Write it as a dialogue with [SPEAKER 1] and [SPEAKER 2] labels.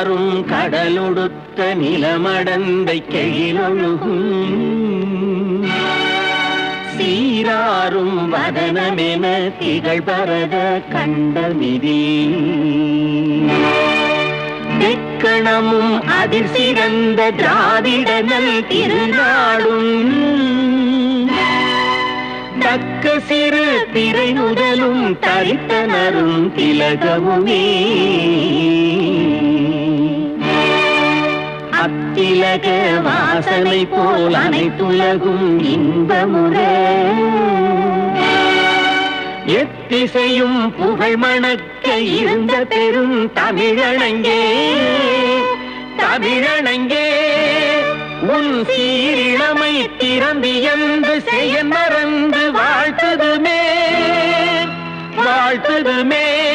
[SPEAKER 1] ஆறும் கடலொடுத்த நிலமடந்தை கெழிலொழுகும் சீராறும் வதனமென திகழ் பரத கண்டமிதி. தெக்கணமும் அதிர் சிறந்த திராவிடனல் திருநாடும். தக்க சிறு திரை முதலும் தரித்தனரும் திலகமுமே. அத்திலக வாசனை போல் அனைத்துலகும் இன்பமுற. எத்திசையும் புகழ் மணக்க இருந்த பெரும் தமிழனங்கே. தமிழனங்கே உன் சீரிழமை திறம்பியந்து செய்ய மறந்து வாழ்த்ததுமே. வாழ்த்ததுமே.